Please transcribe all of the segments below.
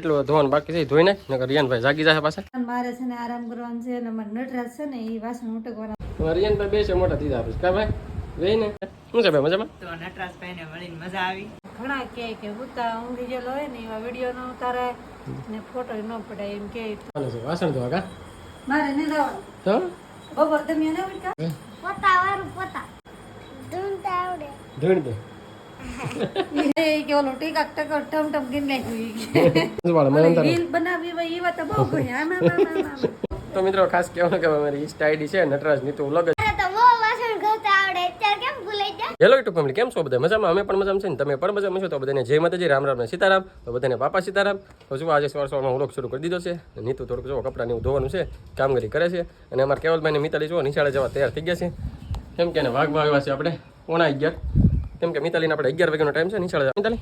એટલું ધોવાનું બાકી છે ધોઈ નાખ નકર રિયાનભાઈ જાગી જશે પાછા. મારે છે ને આરામ કરવાનો છે અને મારે નટરાજ છે ને એ વાસણ ઉટકવાના. રિયાનભાઈ બે છે મોટા દીધા આપીશ કા ભાઈ? ને. શું છે ભાઈ મજામાં? તો નટરાજભાઈને મળીને મજા આવી. ઘણા કહે કે ઉતા ઊંઘી ગયેલો હોય ને એવા વીડિયો ન ઉતારે ને ફોટો ન પડાય એમ કે ચાલે છે વાસણ ધોવા કા? મારે ને જવાનું તો? બપોર તમે ને ઉઠકા પોતા વારું પોતા. ધૂમતા આવડે. ધોઈ દે. કે ઓલો ટીકા ટકર ટમ ટમ ગીર નાખ્યું વાળા મને અંતર રીલ બનાવી હોય એવા તો બહુ આમ મિત્રો ખાસ કહેવાનું કે અમારી ઇન્સ્ટા આઈડી છે નટરાજ નીતુ વ્લોગ તો બહુ વાસણ ઘસતા આવડે. અત્યારે કેમ ભૂલાઈ હેલો યુટ્યુબ ફેમિલી કેમ છો બધા? મજામાં? અમે પણ મજામાં છે ને તમે પણ મજામાં છો? તો બધાને જય માતાજી રામ રામ ને સીતારામ. તો બધાને પાપા સીતારામ. તો શું આજે સવાર સવારમાં વ્લોગ શરૂ કરી દીધો છે. નીતુ થોડુંક જો કપડાં ને એવું ધોવાનું છે કામગીરી કરે છે. અને અમારા કેવલભાઈને મિતાલી જો નિશાળે જવા તૈયાર થઈ ગયા છે. કેમ કે વાઘ આવ્યા છે આપણે ઓણા અગિયાર કેમ કે મિતાલીને આપણે અગિયાર વાગ્યાનો ટાઈમ છે નિશાળે મિતાલી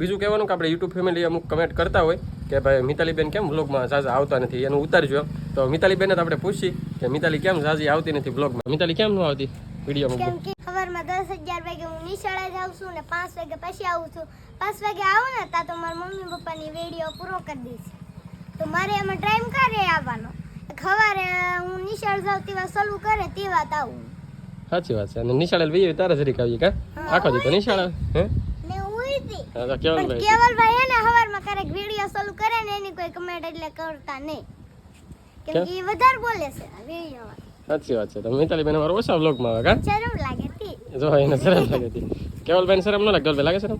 બીજું કહેવાનું કે આપણે યુટ્યુબ ફેમિલી અમુક કમેન્ટ કરતા હોય કે ભાઈ મિતાલીબેન કેમ વ્લોગમાં ઝાઝા આવતા નથી? એનું ઉતારજો. તો મિતાલીબેનને આપણે પૂછી કે મિતાલી કેમ ઝાઝી આવતી નથી વ્લોગમાં મિતાલી કેમ ન આવતી વિડીયોમાં દસ અગિયાર વાગે હું નિશાળે જાઉં છું ને પાંચ વાગે પછી આવું છું. પાંચ વાગે આવું ને ત્યાં તો મારા મમ્મી પપ્પાની વીડિયો પૂરો કરી દઈશ. તો મારે એમાં ટાઈમ ક્યારે આવવાનો? સવારે હું નિશાળ જાઉં તેવા સલું કરે તેવા આવું. સાચી વાત છે. અને નિશાળે વીએ તારે જરીક આવીએ કા? આખો દી તો નિશાળે? હે? તો કેવલભાઈ હે ને સવારમાં ક્યારેક વિડિયો સલું કરે ને એની કોઈ કમેન્ટ એટલે કરતા નહીં. કેમ કે વધારે બોલે છે વિડીયોમાં સાચી વાત છે. તો મિતાલી બેન અમારો ઓછા વ્લોગમાં આવે કા? શરમ લાગે તી. જો એને શરમ લાગે કેવલ બેન શરમ ન લાગે? કેવલ લાગે શરમ?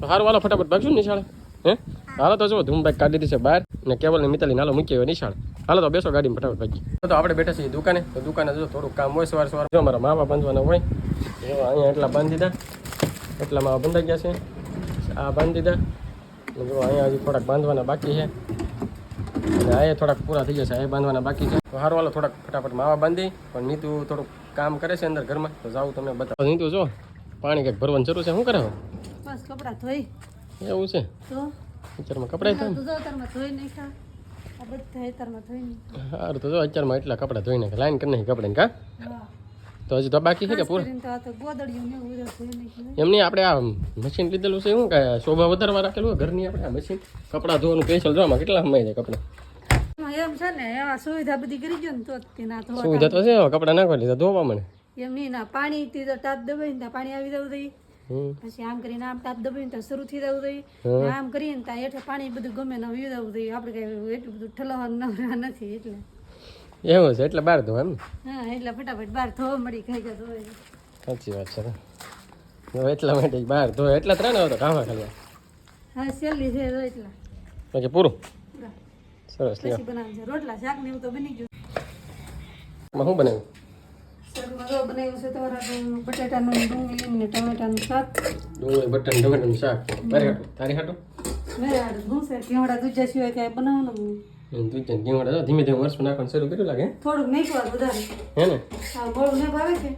તો હારું વાલો ફટાફટ ભાગશું નિશાળે. હે? હાલો તો જો ધૂમ બાઈક કાઢી દીધી છે બહાર. ને કેવલ ને મિતાલી નાલો મૂકી હોય નિશાળ. હાલો તો બેસો ગાડીમાં ફટાફટ ભાઈ તો આપણે બેઠા છીએ દુકાને. તો દુકાને જો થોડુંક કામ હોય સવાર સવાર. જો મારા માવા બાંધવાના હોય. જો અહીંયા એટલા બાંધી દીધા એટલા માવા બંધાઈ ગયા છે. આ બાંધી દીધા જો અહીંયા હજી થોડાક બાંધવાના બાકી છે. અને આ થોડાક પૂરા થઈ જશે આ બાંધવાના બાકી છે. તો હારો હાલો થોડાક ફટાફટ માવા બાંધી. પણ નીતુ થોડુંક કામ કરે છે અંદર ઘરમાં. તો જાઉં તમને બતાવો. નીતુ જો પાણી કંઈક ભરવાની જરૂર છે. શું કરે બસ કપડા ધોઈ. એવું છે? તો? કપડાં ધોઈ નાખ્યા. સારું તો જો અત્યારમાં એટલા કપડાં ધોઈ નાખે લાઈન કરી નાખી કપડાં કા? તો હજી તો બાકી છે કે પૂરું? એમની આપણે આ મશીન લીધેલું છે શું કે શોભા વધારવા રાખેલું હોય ઘરની આપણે આ મશીન કપડાં ધોવાનું પેન્સિલ ધોવામાં કેટલા સમય જાય કપડાં? એમ છે ને એવા સુવિધા બધી કરી ગયો ને તો સુવિધા તો છે કપડાં નાખવા લીધા ધોવા મને. એમ નહીં ના પાણી થી તો ટાપ દબાઈ ને પાણી આવી જવું હમ પછી આમ કરીને આમ ટાપ દબાવીને તો શરૂ થઈ જવું જોઈએ. આમ કરીને ત્યાં હેઠળ પાણી બધું ગમે ને વી જવું જોઈએ. આપણે કઈ એટલું બધું ઠલવાનું નથી એટલે. એવું છે એટલે બહાર ધોવા એમ? હા એટલે ફટાફટ બહાર ધોવા મળી કઈ કઈ ધોવાય સાચી વાત છે એટલા માટે બહાર ધોવે એટલા ત્રણ તો કામા ખાલી. હા સેલી છે તો એટલા. બાકી પૂરું? સરસ લ્યો. રોટલા શાક ને એવું તો બની ગયું. શું બનાવ્યું? શાકમાં જો બનાવ્યું છે તમારા બટાટાનું ડુંગળી ને ટમેટાનું શાક. ડુંગળી બટન ટમેટાનું શાક. મારી હાટું તારી હાટું? મેરે હાડું શું છે? કેવડા દૂજા સિવાય કાંઈ બનાવવાનું તું ત્યાં ઘીવડા ધીમે ધીમે વર્ષ નાખવાનું શરૂ કર્યું લાગે થોડુંક નાખવા વધારે. હે ને? આ ગોળું ને ભાવે છે.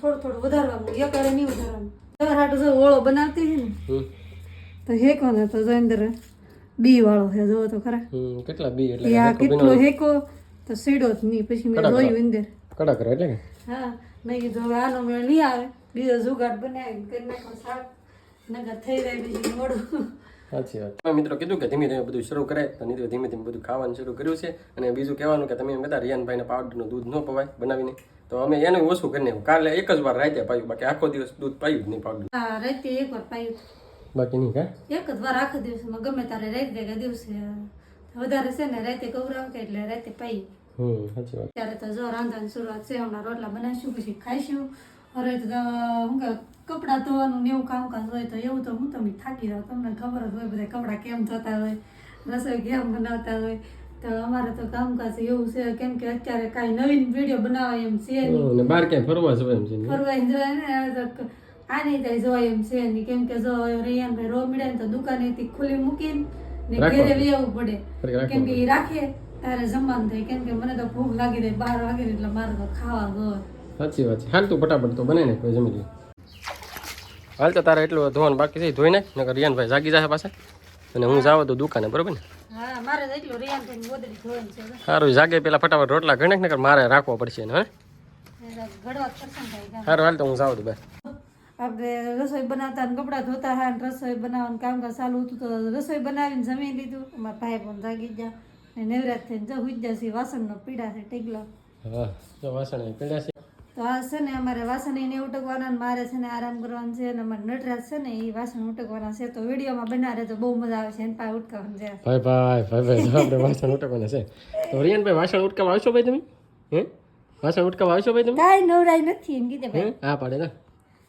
થોડું થોડું વધારવાનું એકારે નહીં વધારવાનું. તમારા હાટું જો ઓળો બનાવતી છે ને તો હેકો ને તો અંદર બી વાળો છે જોવો તો ખરા. કેટલા બી એટલે કેટલો હેકો તો સીડો જ નહીં પછી મેં જોયું અંદર. કડક એટલે હા મેં કીધું હવે આનો મેળ નહીં આવે. બીજો જુગાડ બનાવી કરી નાખો શાક. નગર થઈ જાય બીજું મોડું. સાચી વાત. મિત્રો કીધું કે ધીમે ધીમે બધું શરૂ કરાય તો નીતિ ધીમે ધીમે બધું ખાવાનું શરૂ કર્યું છે. અને બીજું કહેવાનું કે તમે એમ કહેતા રિયાનભાઈને પાવડરનું દૂધ ન પવાય બનાવીને. તો અમે એને ઓછું કરી નાખ્યું. કાલે એક જ વાર રાતે પાયું બાકી આખો દિવસ દૂધ પાયું જ નહીં પાવડર રાતે એક વાર પાયું. બાકી નહીં કા એક જ વાર આખા દિવસમાં. ગમે તારે રાતે કે દિવસે. વધારે છે ને રાતે કવરાવ કે એટલે રાતે વાત ત્યારે તો જો રાંધવાની શરૂઆત છે હમણાં રોટલા બનાવીશું પછી ખાઈશું. અરે તો શું કે કપડાં ધોવાનું ને એવું કામકાજ હોય તો એવું તો હું તમે થાકી જાવ તમને ખબર જ હોય બધા કપડાં કેમ થતા હોય રસોઈ કેમ બનાવતા હોય. તો અમારે તો કામકાજ એવું છે કેમ કે અત્યારે કાંઈ નવીન વીડિયો બનાવાય એમ છે નહીં. બહાર ક્યાંય ફરવા જવાય એમ છે ફરવા જવાય ને હવે તો આ નહીં થાય જવાય એમ છે નહીં. કેમ કે જો રૈયાનભાઈ રો મળે ને તો દુકાનેથી ખુલ્લી મૂકીને ને ઘેરે ઘરે પડે કેમ કે એ રાખે. તારે જમવાનું થાય કેમ કે મને તો ભૂખ લાગી જાય બાર વાગે એટલે મારે તો ખાવા ગયો સાચી વાત છે. હાલ તું ફટાફટ તો બનાવી નાખ જમી લે. હાલ તો તારે એટલું ધોવાનું બાકી છે ધોઈ નાખ નકર રિયાનભાઈ જાગી જશે પાછા. અને હું જાવ તો દુકાને બરોબર ને? સારું જાગે પેલા ફટાફટ રોટલા ગણી નકર મારે રાખવો પડશે ને હે? ઘડવા કરશે ને ભાઈ સારું હાલ તો હું જાઉં તો બસ. આપણે રસોઈ બનાવતા ને કપડાં ધોતા હા રસોઈ બનાવવાનું કામકાજ ચાલુ હતું તો રસોઈ બનાવીને જમી લીધું. અમારા ભાઈ પણ જાગી ગયા. ને થઈને જો વાસણનો પીડા છે ટેગલો હા જો વાસણ એ છે. તો આ છે ને અમારે વાસણ એને ઉટકવાના મારે છે ને આરામ કરવાનું છે અને અમારે નટરાજ છે ને એ વાસણ ઉટકવાના છે. તો વિડીયોમાં બનાવે તો બહુ મજા આવે છે એને પાસે ઉટકાવાનું છે. ભાઈ ભાઈ ભાઈ ભાઈ આપણે વાસણ ઉટકવાના છે. તો રિયાનભાઈ વાસણ ઉટકાવા આવશો ભાઈ તમે? હે? વાસણ ઉટકાવા આવશો ભાઈ તમે? કાંઈ નવરાઈ નથી એમ કીધે ભાઈ. હા પાડે ને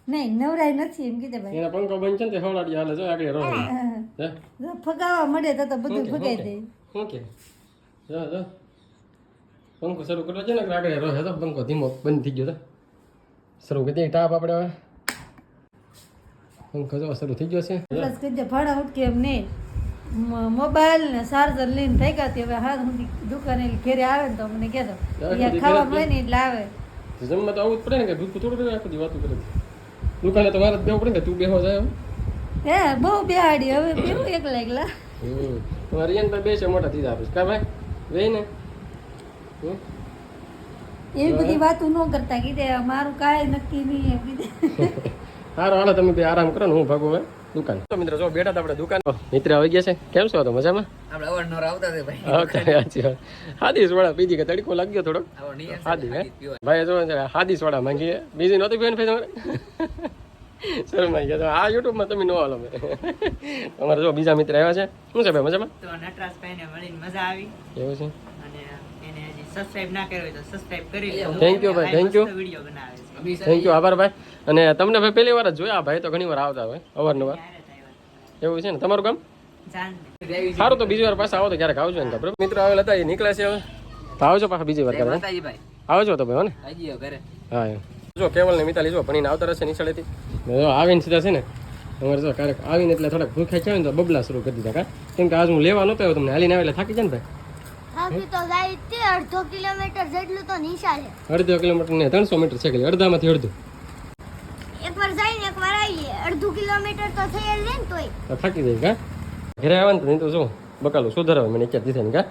નહીં નવરાય નથી એમ કીધે ભાઈ. એના પંખો બંધ છે ને તે હાલે જો આગળ રહો ફગાવા મળે તો તો બધું ફગાઈ દે. શું કે જો જો. પંખો શરૂ કરવો છે ને આગળ રહે તો પંખો ધીમો બંધ થઈ ગયો તો શરૂ કરી દઈએ ટાપ આપણે હવે. પંખો જો શરૂ થઈ ગયો છે. ભાડા ઉઠકે એમ નહીં. મોબાઈલ ને ચાર્જર લઈને ભેગા તે હવે હાથ સુધી દુકાને ઘેરે આવે ને તો મને કહેતો ખાવાનું હોય ને એટલે આવે. જમવા તો આવું જ પડે ને કે ભૂખ થોડું રહે આખી વાતો કરે દુકાને તો મારે જ બેવું પડે ને તું બેહો જાય હે બહુ બેહાડી હવે બેવું એકલા એકલા. તમારે રિયાન ભાઈ બે છે મોટા થઈ આપીશ કા ભાઈ? બે ને? એવી બધી વાતો ન કરતા કીધે મારું કાંઈ નક્કી નહીં એમ કીધે. સારું હાલો તમે બે આરામ કરો ને હું ભાગું હવે દુકાન. તો મિત્રો જો બેઠા આપણે દુકાન મિત્ર આવી ગયા છે? કેમ છો? તો મજામાં? આપણે અવારનવાર આવતા છે ભાઈ. આવતા સાચી વાત. હાદીસ વડા પીધી કે તડકો લાગ્યો થોડો હાદી હે? ભાઈ જો હાદીસ વડા માંગીએ. બીજી નહોતી પીવાની ભાઈ તમારે? શરમાઈ ગયા તો આ યુટ્યુબમાં તમે ન હાલો અમારે જો બીજા મિત્ર આવ્યા છે. શું છે ભાઈ મજામાં? તો નટરાજભાઈને મળીને મજા આવી. એવું છે. અને એને હજી સબસ્ક્રાઇબ ના કર્યો હોય તો સબસ્ક્રાઇબ કરી લેજો Thank you ભાઈ, થેન્ક યુ વીડિયો બનાવે છે. થેન્ક યુ આભાર ભાઈ. અને તમને ભાઈ પહેલી વાર જ જોયા ભાઈ તો ઘણી વાર આવતા હોય અવારનવાર. એવું છે ને? તમારું કામ સારું તો બીજી વાર પાછા આવો તો ક્યારેક આવજો ને બરાબર? મિત્રો આવેલા હતા એ નીકળ્યા છે હવે. તો આવજો પાછા બીજી વાર કરે આવજો તો ભાઈ હો ને? હા જો કેવલ ને મિતાલી જો ભણીને આવતા રહેશે નિશાળેથી ને જો આવીને સીધા છે ને અમારે જો ક્યારેક આવીને એટલે થોડાક ભૂખ્યા છે ને તો બબલા શરૂ કરી દીધા કા? કેમ કે આજ હું લેવા નતો આવ્યો તમને હાલીને આવે એટલે થાકી જાય ને ભાઈ. અડધો કિલોમીટર જેટલું તો નિશાળે અડધો કિલોમીટર ને ત્રણસો મીટર છે કે અડધામાંથી અડધું. એકવાર જઈને એકવાર આવીએ. અડધું કિલોમીટર તો થઈ જ ને તોય. થાકી જાય કા? ઘરે આવે ને તો નહીં તો શું? બકાલું સુધારાવે મને ક્યાં દીધા ને કા?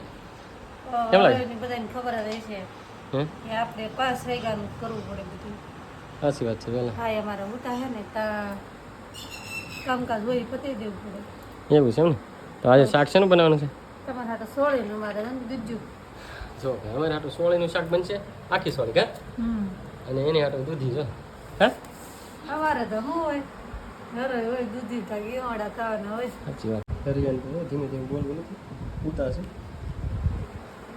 કેમ લાગે? બધાને ખબર જ હશે કે આપણે પાંચ વાગ્યાનું કરવું પડે બધું. સાચી વાત છે પેલા હા અમારે મોટા છે ને તા કામકાજ હોય એ દેવ પડે. એવું છે એમ ને? તો આજે શાક શેનું બનાવવાનું છે? તમારે હાટે સોળીનું મારે દૂધ્યું. જો કે અમારે હાટું સોળીનું શાક બનશે આખી સોળી કા? અને એની હાટો દૂધી જો. હા અમારે તો હું હોય ઘરે હોય દૂધી થાક એવાડા ખાવાના હોય. સાચી વાત. કરી ધીમે ધીમે બોલવું નથી. ઉતા છે.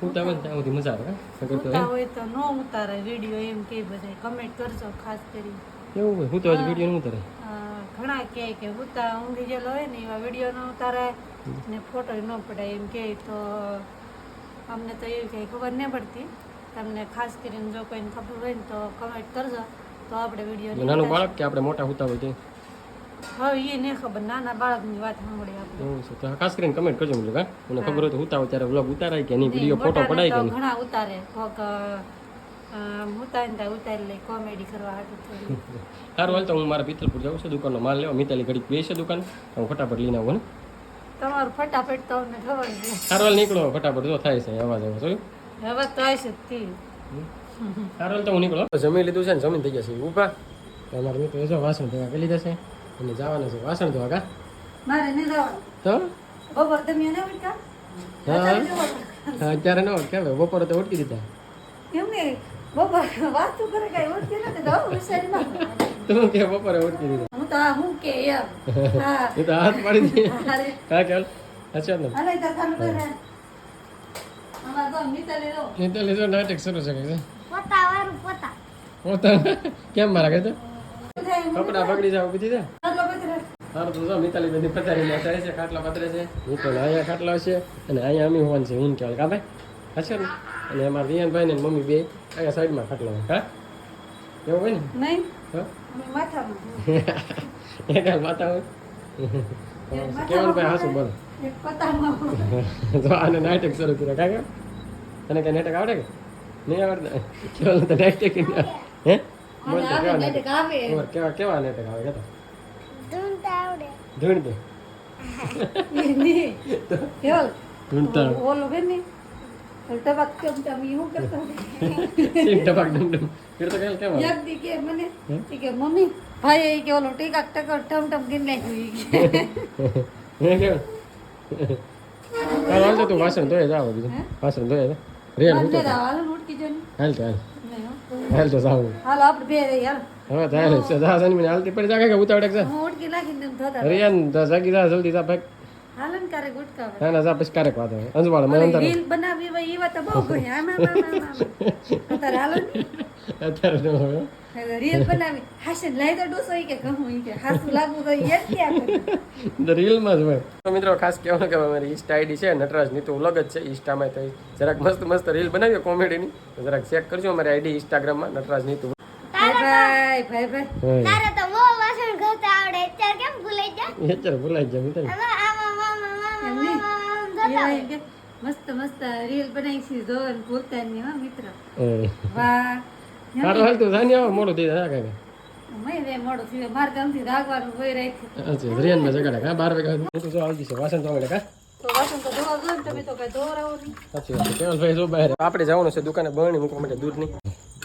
ઉતા હોય ને ત્યાં સુધી મજા આવે ઉતા હોય તો ન ઉતારે વીડિયો એમ કે બધા કમેન્ટ કરજો ખાસ કરી એવું હોય? હું તો હજી વીડિયો ન ઉતારે. ઘણા કહે કે ઉતા ઊંઘી ગયેલો હોય ને એવા વીડિયો ન ઉતારે ને ફોટો ન પડાય એમ કે તો અમને તો એવી કંઈ ખબર નહીં પડતી. તમને ખાસ કરીને જો કોઈને ખબર હોય ને તો કમેન્ટ કરજો તો આપણે વીડિયો નાનું બાળક કે આપણે મોટા હોતા હોય તે હવે એ ને ખબર. નાના બાળકની વાત સાંભળી આપણે. ખાસ કરીને કમેન્ટ કરજો મિત્રો હા મને ખબર હોય તો ઉતા ત્યારે વ્લોગ ઉતારાય કે નહીં વીડિયો ફોટો પડાય કે નહીં? ઘણા ઉતારે. કોક ઉતારીને ત્યાં ઉતારી લે કોમેડી કરવા હાટું સારું હાલ તો હું મારા પિત્રપુર જાઉં છું. દુકાનનો માલ લેવા. મિતાલી ઘડીક બેસે દુકાન. હું ફટાફટ લઈને આવું ને? તમારું ફટાફટ તો અમને ખબર છે. સારું હાલ નીકળો. ફટાફટ જો થાય છે અવાજ આવે જોયું તો આવશે જ સારું હાલ તો હું નીકળો. જમી લીધું છે ને? જમીન થઈ જશે ઊભા. તમારે મિત્રો જો વાસણ ધોવા કરી લીધા છે. અને જવાના છે. વાસણ ધોવા કા? મારે નહીં જવાનું. તો? બપોર તમે એને ઉઠકા હા. અત્યારે ન કેવાય બપોરે તો ઉઠકી દીધા. કેમ ને બપોર વાતું કરે કઈ ઓળખી નથી તો હું વિચારીમાં. તું કે બપોરે ઉઠકી દીધા. હું તો હું કે યાર હા. એ તો હાથ પાડી દે અરે હા કેલ અચ્છા ને હાલે તો ચાલુ કરે. અમારે તો નાટક શરૂ છે કે પોતા વાળું પોતા. પોતા કેમ મારા કે એમ? કપડા બગડી જાવ બીજી દે સારું તો મિતાલી બધી પથારી અત્યારે છે ખાટલા પથરે છે. મિત્તલ અહીંયા ખાટલા હશે અને અહીંયા અમી હોવાનું છે ઊન કહેવાય કા ભાઈ? હશે ને? અને અમારા રિયાનભાઈ ને મમ્મી બે અહીંયા સાઈડમાં ખાટલા હોય. હા? એવું હોય ને? નહીં. હા? માતા હોય. કેવલભાઈ હાસું બોલો. તો આને નાટક શરૂ કર્યો. કા તને કઈ નાટક આવડે કે? નહીં આવડે કેવલ તો નાટક હે? બોલ તો કેવા નાટક આવે ખબર કેવા કેવા નાટક આવે કહેતો ધૂનતા આવડે. ધૂણ દે ધૂણતા ઓલો બેન ને ટબક કેમ તમે એવું કરતા સીમ ટપાક ડમ ડમ ફિર તો કેમ કેવા એક દી કે મને? કે મમ્મી ભાઈ એ કે ઓલો ટીકા ટકર ટમ ટમ ગીર નાખ્યું કે. હાલ હાલ તો તું વાસણ ધોઈ જાવ બીજું. વાસણ હું બંને દાવ, હાલો. હાલ. હાલ તો જાવ હાલો આપણે બે રહી હાલો. હવે તો હાલ છે જા સાની મને હાલતી પડી જા કે ઉતાવળે છે? હું ઉઠકી નાખીને તેમ થતા રિયાન જા જાગી જા જલ્દી જા ભાગ. હાલો ને ક્યારેક ઉઠકાવે ના જા પછી ક્યારેક વાત આવે અંજવાળ મને અંતર. રીલ બનાવી હોય એ વાત તો બહુ ગઈ આમ આમ. અત્યારે હાલો ને. અત્યારે તો રીલ બનાવી. હાસન લઈ તો ડોસો કે કહું કે. હાસું લાગવું તો ઈ કે આપણે. તો રીલમાં જ હોય. તો મિત્રો ખાસ કહેવાનું કે અમારી ઇન્સ્ટા આઈડી છે નટરાજ નીતુ વ્લોગ જ છે ઇન્સ્ટામાં થઈ જરાક મસ્ત મસ્ત રીલ બનાવીએ કોમેડીની તો જરાક ચેક કરજો અમારી આઈડી ઇન્સ્ટાગ્રામમાં નટરાજ નીતુ ભાઈ ભાઈ ભાઈ. તારે તો બહુ વાસણ ઘસતા આવડે. અત્યારે કેમ ભૂલાઈ જાય અત્યારે ભૂલાઈ ગયા મિત્ર મસ્ત મસ્ત રીલ બનાવી છે જો ને ભૂલતા નહીં હો મિત્ર. વાહ. સારું હાલ તું જાની આવો મોડું થઈ જાય કાંઈ મેં રે મોડું થયું મારે ગામથી રાગવાનું હોય રાખ્યું અચ્છા રિયાનમાં જગાડે કા બાર વાગ્યા નીતુ જો આવી જશે વાસણ ધોવાડે કા તો વાસણ તો ધોવા દો ને તમે તો કઈ ધોવરાવો નહીં. સાચી વાત છે. કેવલભાઈ જો બહાર આપણે જવાનું છે દુકાને બરણી મૂકવા માટે દૂધની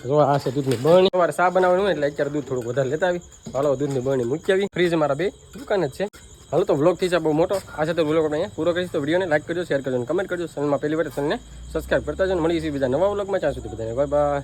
જો આ છે દૂધની બરણી. અમારે સા બનાવવાનું હોય એટલે અત્યારે દૂધ થોડુંક વધારે લેતા આવી. હાલો દૂધની બરણી મૂકી આવી. ફ્રીજ મારા બે દુકાન જ છે. હાલો તો વ્લોગ થઈ છે બહુ મોટો. આ સાથે તો વ્લોગ આપણે અહીંયા પૂરો કરીશ. તો વિડીયોને લાઈક કરજો શેર કરજો અને કમેન્ટ કરજો. ચેનલમાં પહેલી વાર ચેનલને સબસ્ક્રાઈબ કરતા જો મળી મળીશું બીજા નવા વ્લોગમાં ત્યાં સુધી બધાને બાય બાય